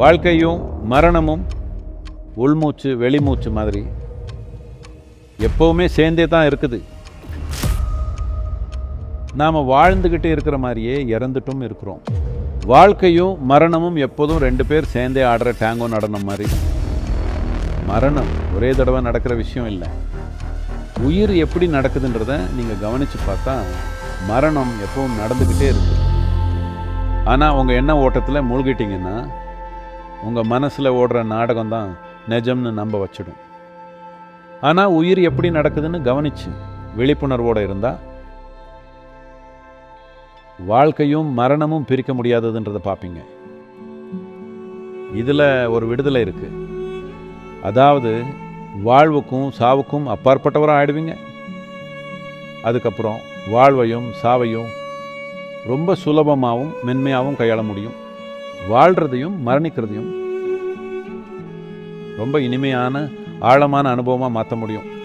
வாழ்க்கையும் மரணமும் உள்மூச்சு வெளிமூச்சு மாதிரி எப்போவுமே சேர்ந்தே தான் இருக்குது. நாம் வாழ்ந்துக்கிட்டு இருக்கிற மாதிரியே இறந்துட்டும் இருக்கிறோம். வாழ்க்கையும் மரணமும் எப்போதும் ரெண்டு பேர் சேர்ந்தே ஆடுற டேங்கோ நடனம் மாதிரி. மரணம் ஒரே தடவை நடக்கிற விஷயம் இல்லை. உயிர் எப்படி நடக்குதுன்றத நீங்கள் கவனித்து பார்த்தா மரணம் எப்பவும் நடந்துக்கிட்டே இருக்கு. ஆனால் உங்கள் எண்ண ஓட்டத்தில் மூழ்கிட்டீங்கன்னா உங்கள் மனசில் ஓடுற நாடகம் தான் நிஜம்னு நம்ப வச்சிடும். ஆனால் உயிர் எப்படி நடக்குதுன்னு கவனிச்சு விழிப்புணர்வோடு இருந்தால் வாழ்க்கையும் மரணமும் பிரிக்க முடியாததுன்றதை பார்ப்பீங்க இதில் ஒரு விடுதலை இருக்கு. அதாவது வாழ்வுக்கும் சாவுக்கும் அப்பாற்பட்டவராக ஆயிடுவீங்க. அதுக்கப்புறம் வாழ்வையும் சாவையும் ரொம்ப சுலபமாகவும் மென்மையாகவும் கையாள முடியும். வாழ்கிறதையும் மரணிக்கிறதையும் ரொம்ப இனிமையான ஆழமான அனுபவமாக மாற்ற முடியும்.